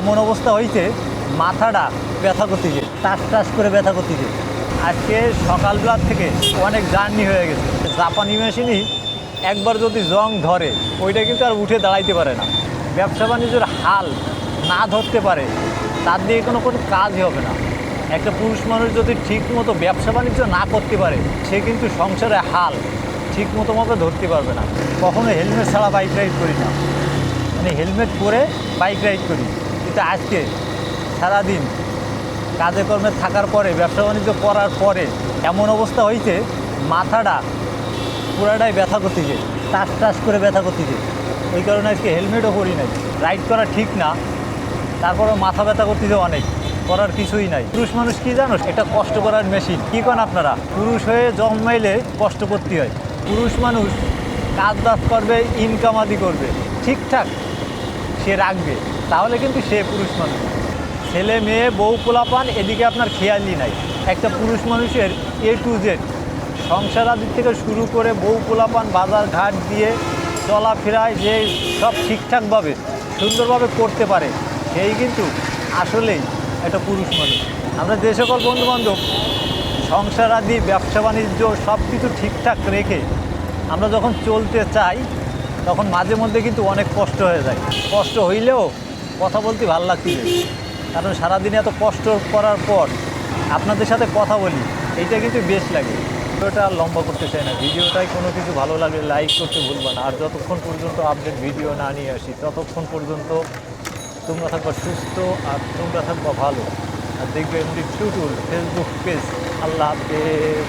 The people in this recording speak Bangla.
এমন অবস্থা হয়েছে মাথাটা ব্যথা করতেছে, টাস টাস করে ব্যথা করতেছে। আজকে সকালবেলার থেকে অনেক জার্নি হয়ে গেছে। জাপানি মেশিনই একবার যদি জং ধরে, ওইটা কিন্তু আর উঠে দাঁড়াইতে পারে না। ব্যবসা বাণিজ্যের হাল না ধরতে পারে, তার দিয়ে কোনো কোনো কাজই হবে না। একটা পুরুষ মানুষ যদি ঠিক মতো ব্যবসা বাণিজ্য না করতে পারে, সে কিন্তু সংসারে হাল ঠিক মতো মতো ধরতে পারবে না। কখনো হেলমেট ছাড়া বাইক রাইড করি না। মানে হেলমেট পরে বাইক রাইড করি। কিন্তু আজকে, সারাদিন কাজে কর্মে থাকার পরে, ব্যবসা বাণিজ্য করার পরে এমন অবস্থা হয়েছে মাথাটা পুরাটাই ব্যথা করতেছে, টাস টাস করে ব্যথা করতেছে। ওই কারণে আজকে হেলমেটও পরি নাই, রাইড করা ঠিক না, তারপরেও মাথা ব্যথা করতেছে অনেক, করার কিছুই নাই। পুরুষ মানুষ কি জানো, এটা কষ্ট করার মেশিন। কী করেন আপনারা? পুরুষ হয়ে জন্মাইলে কষ্ট করতে হয়। পুরুষ মানুষ কাজ বাজ করবে ইনকাম আদি করবে। ঠিকঠাক সে রাখবে। তাহলে কিন্তু সে পুরুষ মানুষ। ছেলে, মেয়ে, বউ, পোলাপান এদিকে আপনার খেয়ালই নাই। একটা পুরুষ মানুষের এ টু জেড সংসার আদিক থেকে শুরু করে বউ, পোলাপান, বাজার ঘাট দিয়ে চলাফেরায় যে সব ঠিকঠাকভাবে, সুন্দরভাবে করতে পারে, সেই কিন্তু আসলেই একটা পুরুষ মানুষ। আমরা যে সকল বন্ধুবান্ধব, সংসার আদি, ব্যবসা বাণিজ্য সব কিছু ঠিকঠাক রেখে আমরা যখন চলতে চাই, তখন মাঝে মধ্যে কিন্তু অনেক কষ্ট হয়ে যায়। কষ্ট হইলেও কথা বলতে ভালো লাগছে কারণ সারাদিন এত কষ্ট করার পর আপনাদের সাথে কথা বলি, এইটা কিন্তু বেশ লাগে। ভিডিওটা আর লম্বা করতে চাই না। ভিডিওটাই কোনো কিছু ভালো লাগলে লাইক করতে ভুলবা না। আর যতক্ষণ পর্যন্ত আপডেট ভিডিও না নিয়ে আসি, ততক্ষণ পর্যন্ত তোমরা থাকবা সুস্থ আর তোমরা থাকবা ভালো। আর দেখবে এমনি টুটুল ফেসবুক পেজ আল্লাহ হাফেজ।